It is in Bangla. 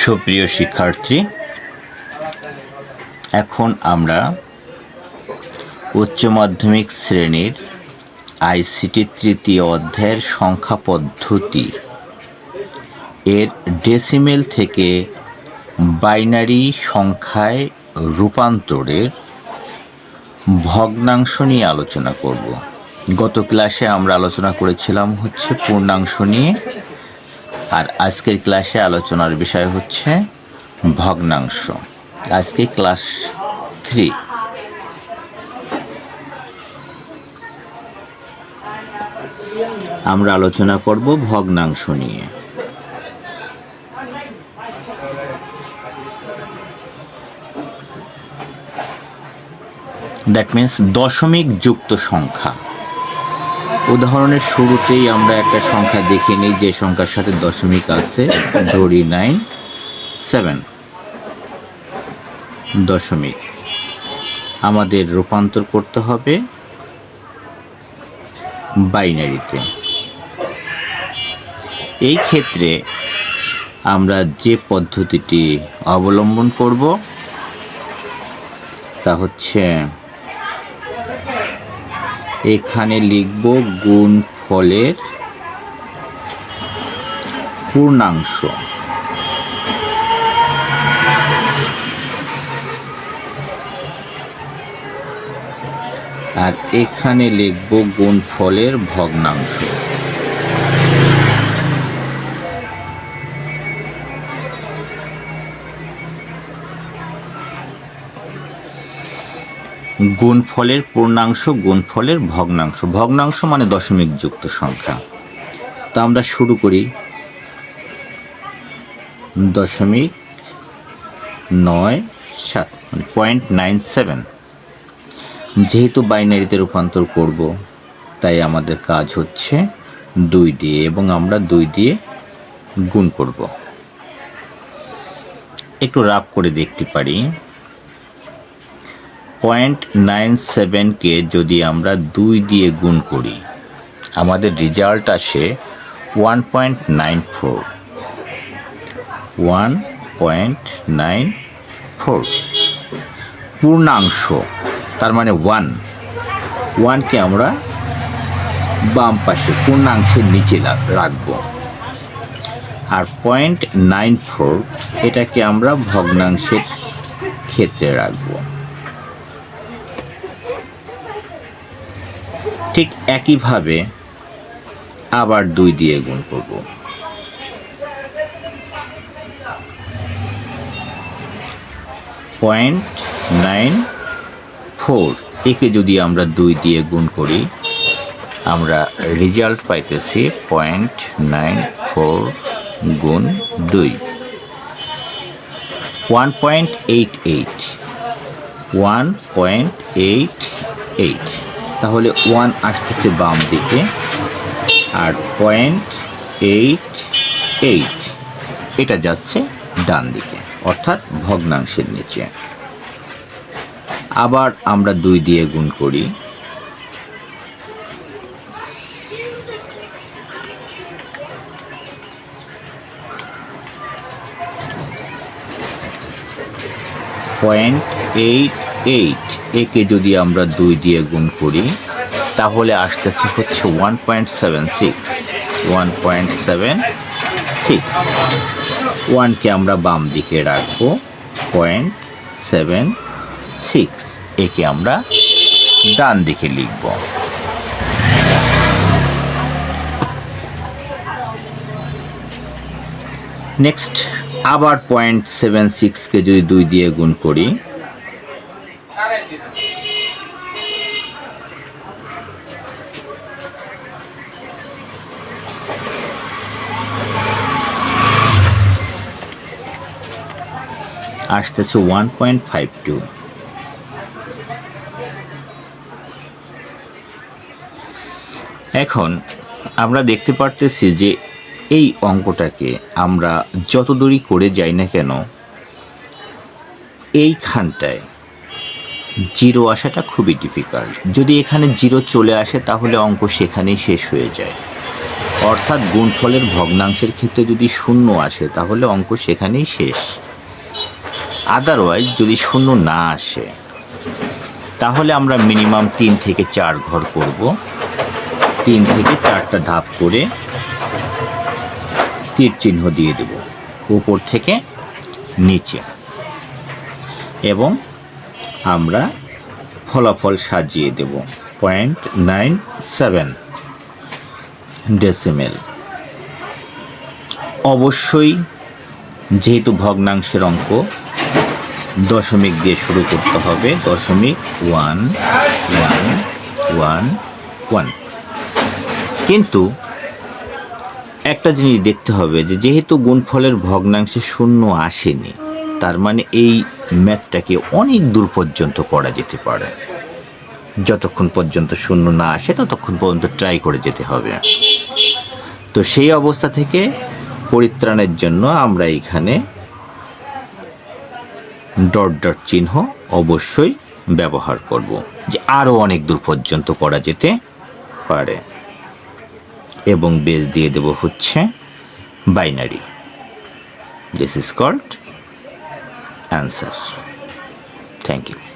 সুপ্রিয় শিক্ষার্থী, এখন আমরা উচ্চ মাধ্যমিক শ্রেণির আইসিটি তৃতীয় অধ্যায়ের সংখ্যা পদ্ধতি। এর ডেসিমেল থেকে বাইনারি সংখ্যায় রূপান্তরের ভগ্নাংশ নিয়ে আলোচনা করব। গত ক্লাসে আমরা আলোচনা করেছিলাম হচ্ছে পূর্ণাংশ নিয়ে। আর আজকের ক্লাসে আলোচনার বিষয় হচ্ছে ভগ্নাংশ। আজকে ক্লাস থ্রি আমরা আলোচনা করব ভগ্নাংশ নিয়ে। দ্যাট মিন্স দশমিক যুক্ত সংখ্যা। উদাহরণের শুরুতেই আমরা একটা সংখ্যা দেখে নিই, যে সংখ্যার সাথে দশমিক আছে, ধরি নাইন, সেভেন। দশমিক। আমাদের রূপান্তর করতে হবে বাইনারিতে। এই ক্ষেত্রে আমরা যে পদ্ধতিটি অবলম্বন করব, তা হচ্ছে এখানে লিখব গুণ ফলের পূর্ণাংশ। আর এখানে লিখব গুণ ফলের ভগ্নাংশ। গুণফলের পূর্ণাংশ, গুণফলের ভগ্নাংশ। ভগ্নাংশ মানে দশমিক যুক্ত সংখ্যা। তো আমরা শুরু করি। দশমিক নয় সাত পয়েন্ট নাইন সেভেন যেহেতু বাইনারিতে রূপান্তর করব, তাই আমাদের কাজ হচ্ছে দুই দিয়ে, এবং আমরা দুই দিয়ে গুণ করব। একটু রাফ করে দেখতে পারি। পয়েন্ট নাইন সেভেনকে যদি আমরা দুই দিয়ে গুণ করি, আমাদের রেজাল্ট আসে one point nine four. One point nine four. পূর্ণাংশ, তার মানে ওয়ান ওয়ানকে আমরা বাম পাশে, পূর্ণাংশের নিচে রাখব। আর পয়েন্ট নাইন ফোর, এটাকে আমরা ভগ্নাংশের ক্ষেত্রে রাখব। ঠিক একইভাবে আবার দুই দিয়ে গুণ করব। Point nine four. একে যদি আমরা দুই দিয়ে গুণ করি, আমরা রেজাল্ট পাইতেছি পয়েন্ট নাইন ফোর গুণ দুই। One point eight eight. One point eight eight. তাহলে ওয়ান আসতেছে বাম দিকে, আর পয়েন্ট এইট এইট এটা যাচ্ছে ডান দিকে, অর্থাৎ ভগ্নাংশের নিচে। আবার আমরা দুই দিয়ে গুণ করি। পয়েন্ট এইট এইট, একে যদি আমরা দুই দিয়ে গুণ করি, তাহলে আসতেছে হচ্ছে one point seven six one point seven six ওয়ানকে আমরা বাম দিকে রাখব পয়েন্ট সেভেন সিক্স একে আমরা ডান দিকে লিখব। নেক্সট আবার পয়েন্ট সেভেন সিক্সকে যদি দুই দিয়ে গুণ করি আসতেছে ওয়ান পয়েন্ট ফাইভ টু এখন আমরা দেখতে পারতেছি যে এই অঙ্কটাকে আমরা যত দূরই করে যাই না কেন, এইখানটায় জিরো আসাটা খুবই ডিফিকাল্ট যদি এখানে জিরো চলে আসে, তাহলে অঙ্ক সেখানেই শেষ হয়ে যায়। অর্থাৎ গুণফলের ভগ্নাংশের ক্ষেত্রে যদি শূন্য আসে, তাহলে অঙ্ক সেখানেই শেষ। আদারওয়াইজ যদি শূন্য না আসে, তাহলে আমরা মিনিমাম তিন থেকে চার ঘর করব। তিন থেকে চারটা ধাপ করে তীর চিহ্ন দিয়ে দেব। উপর থেকে নিচে। এবং আমরা ফলাফল সাজিয়ে দেব। পয়েন্ট নাইন সেভেন ডেসিমেল অবশ্যই যেহেতু ভগ্নাংশের অঙ্ক, দশমিক দিয়ে শুরু করতে হবে। দশমিক ওয়ান ওয়ান ওয়ান ওয়ান কিন্তু একটা জিনিস দেখতে হবে যে, যেহেতু গুণফলের ভগ্নাংশে শূন্য আসেনি, তার মানে এই ম্যাথটাকে অনেক দূর পর্যন্ত করা যেতে পারে। যতক্ষণ পর্যন্ত শূন্য না আসে, ততক্ষণ পর্যন্ত ট্রাই করে যেতে হবে। তো সেই অবস্থা থেকে পরিত্রাণের জন্য আমরা এখানে ডট ডট চিহ্ন অবশ্যই ব্যবহার করব, যে আরও অনেক দূর পর্যন্ত করা যেতে পারে। এবং বেস দিয়ে দেব হচ্ছে binary this is called answer thank you